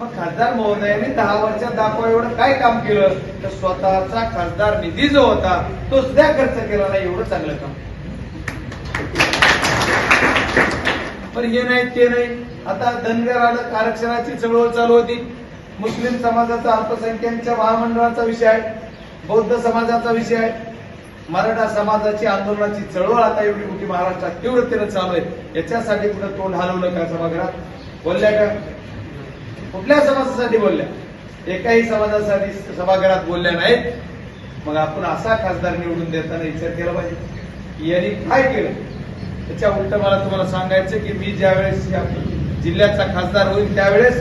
मग खासदार महोदयाने दहा वर्षात दाखवा एवढं काय काम केलं? तर स्वतःचा खासदार निधी जो होता तो सुद्धा खर्च केला नाही एवढं चांगलं काम. पण हे नाही ते नाही. आता धनगर आलं आरक्षणाची चळवळ चालू होती. मुस्लिम समाजाचा अल्पसंख्याकांच्या महामंडळाचा विषय आहे. बौद्ध समाजाचा विषय आहे. मराठा समाजाची आंदोलनाची चळवळ आता एवढी मोठी महाराष्ट्रात तीव्रतेनं चालू आहे. याच्यासाठी कुठं तोंड हलवलं का सभागृहात? बोलल्या का? कुठल्या समाजासाठी बोलल्या? एकाही समाजासाठी सभागृहात बोलल्या नाहीत. मग आपण असा खासदार निवडून देताना विचार केला पाहिजे. यांनी काय केलं? त्याच्या उलट मला तुम्हाला सांगायचं की मी ज्यावेळेस जिल्ह्याचा खासदार होईल त्यावेळेस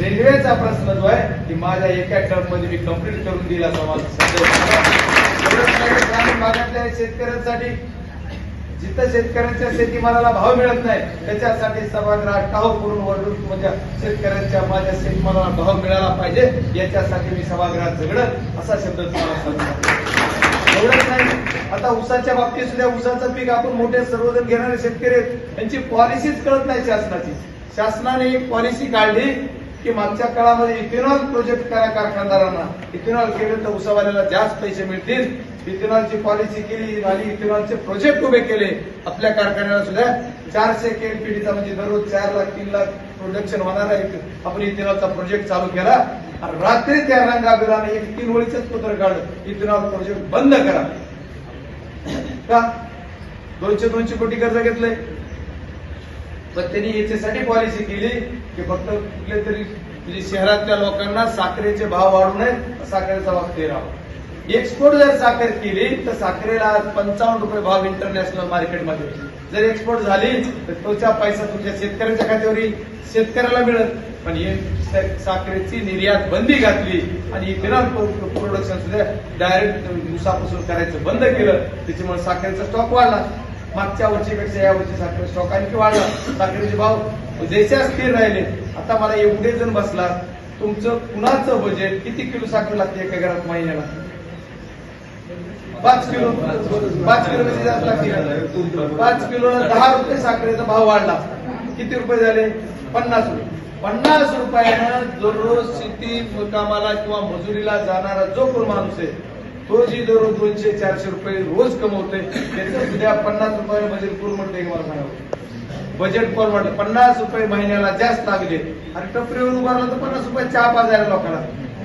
रेल्वेचा प्रश्न जो आहे की माझ्या एका टर्ममध्ये मी कंप्लीट करून दिला समाज. मला भागातल्या शेतकऱ्यांसाठी जिथं शेतकऱ्यांच्या शेतीमालाला भाव मिळत नाही त्याच्यासाठी सभागृहात टाव करून वरडून माझ्या म्हणजे शेतकऱ्यांच्या माझ्या शेतमालाला भाव मिळाला पाहिजे याच्यासाठी मी सभागृहात झगडत असा शब्द तुम्हाला एवढंच नाही आता उसाच्या बाबतीत सुद्धा उसाचं पीक आपण मोठे सर्वजण घेणारे शेतकरी आहेत यांची पॉलिसीच कळत नाही शासनाची. शासनाने एक पॉलिसी काढली की मागच्या काळामध्ये इथेनॉल प्रोजेक्ट करा कारखानदारांना. इथेनॉल केलं तर उसावाल्याला जास्त पैसे मिळतील. इथेनॉलची पॉलिसी केली आणि इथेनॉलचे प्रोजेक्ट उभे केले. आपल्या कारखान्याला सुद्धा चारशे पिढीचा म्हणजे दररोज चार लाख तीन लाख प्रोडक्शन होणार आहे. आपण इथेनॉलचा प्रोजेक्ट चालू केला. रात्री त्या रंगाबिराने एक तीन ओळीच पत्र काढलं. इथेनॉल प्रोजेक्ट बंद करा. का? दोनशे दोनशे कोटी कर्ज घेतलंय. पण त्यांनी याच्यासाठी पॉलिसी केली की फक्त कुठल्या तरी म्हणजे शहरातल्या लोकांना साखरेचे भाव वाढू नयेत साखरेचा भाव ते राहावा. एक्सपोर्ट जर साखर केली तर साखरेला पंचावन्न रुपये भाव इंटरनॅशनल मार्केटमध्ये जर एक्सपोर्ट झाली तर तोचा पैसा तुमच्या शेतकऱ्याच्या खात्यावर येईल शेतकऱ्याला मिळत पण हे साखरेची निर्यात बंदी घातली आणि इथेनॉल प्रोडक्शन सुद्धा डायरेक्ट दिवसापासून करायचं बंद केलं. त्याच्यामुळे साखरेचा स्टॉक वाढला. मागच्या वर्षीपेक्षा या वर्षी साखरे स्टॉक आणखी वाढला. साखरेचे भाव जैसे स्थिर राहिले. आता मला एवढे जण बसला तुमचं कुणाचं बजेट किती किलो साखर लागते एका घरात महिन्याला? पाच किलो पाच किलो मध्ये जास्त लागते. पाच किलोला दहा रुपये साखरेचा भाव वाढला. किती रुपये झाले? पन्नास रुपये. पन्नास रुपयानं दररोज शेती कामाला किंवा मजुरीला जाणारा जो कोण माणूस आहे तो जी दररोज दोनशे चारशे रुपये रोज कमवतोय त्याचं सुद्धा पन्नास रुपये बजेट पूर्ण म्हणते मला बजेट कोण पन्नास रुपये महिन्याला जास्त लागले. आणि टपरीवर उभारला तर पन्नास रुपये चहा पाजायला लोकांना.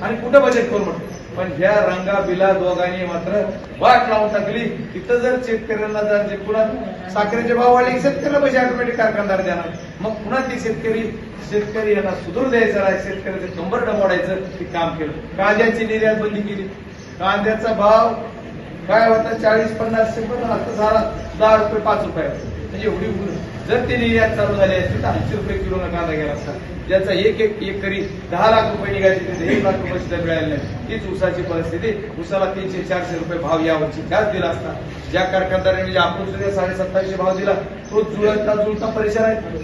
आणि कुठं बजेट कोण म्हणतो पण ज्या रंगा बिला दोघांनी मात्र वाट लावून टाकली. तिथं जर शेतकऱ्यांना जर जे पुन्हा साखरेचे भाव वाढले शेतकऱ्याला पैसे ऑटोमॅटिक कारखानदार देणार. मग पुन्हा ती शेतकरी शेतकरी यांना सुधूर द्यायचं नाही शेतकऱ्याचं कंबर डमोडायचं ते काम केलं. कांद्याची निर्यात बंदी केली. कांद्याचा भाव काय होता? चाळीस पन्नास पण आता झाला दहा रुपये पाच रुपये म्हणजे एवढी जर ते निर्यात चालू झाली असती तर ऐंशी रुपये किलो कांदा गेला असता ज्याचा एक एक एकरी दहा लाख रुपये निघायचे तिथे. एक लाख रुपये सुद्धा मिळाले नाही. तीच उसाची परिस्थिती. उसाला तीनशे चारशे रुपये भाव यावरची त्याच दिला असता. ज्या कारखानदाराने म्हणजे आपण सुद्धा साडे सत्तावीसशे भाव दिला तो जुळता जुळता परेशान आहे.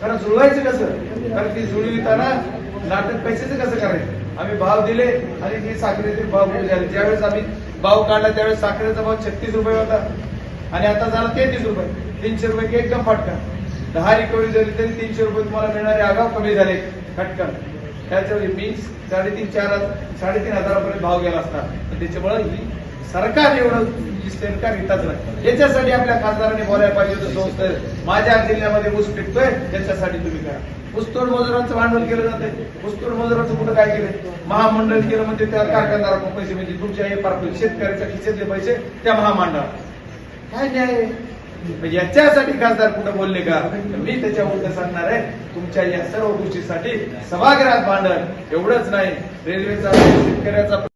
कारण जुळवायचं कसं? कारण ती जुळविताना नाटक पैशाचं कसं करायचं? आम्ही भाव दिले आणि ते साखरेचे भाव झाले ज्यावेळेस आम्ही भाव काढला त्यावेळेस साखरेचा भाव छत्तीस रुपये होता. आणि आता झाला तेहतीस रुपये. तीनशे रुपये एकदम फटका. दहा रिकव्हरी झाली तरी तीनशे रुपये तुम्हाला मिळणारे आगाव कमी झाले. फटकन त्याच्यावर मी साडेतीन चार साडेतीन हजारापर्यंत भाव गेला असता. त्याच्यामुळे ही सरकार एवढं सरकार हिताच नाही. याच्यासाठी आपल्या खासदारांनी बोलायला पाहिजे होतं संस्थ. माझ्या जिल्ह्यामध्ये ऊस पिकतोय त्याच्यासाठी तुम्ही करा. ऊसतोड मजुरांचं भांडवल केलं जाते ऊसतोड मजुरांचं कुठं काय केलं? महामंडळ केलं म्हणजे त्या कारखानदाराकडून पैसे म्हणजे तुमच्या हे पार्क शेतकऱ्याच्या खिशातले पैसे त्या महामंडळात. काय न्याय? म्हणजे याच्यासाठी खासदार कुठं बोलले का? मी त्याच्या उलट सांगणार आहे तुमच्या या सर्व गोष्टीसाठी सभागृहात भांडण एवढंच नाही. रेल्वेचा शेतकऱ्याचा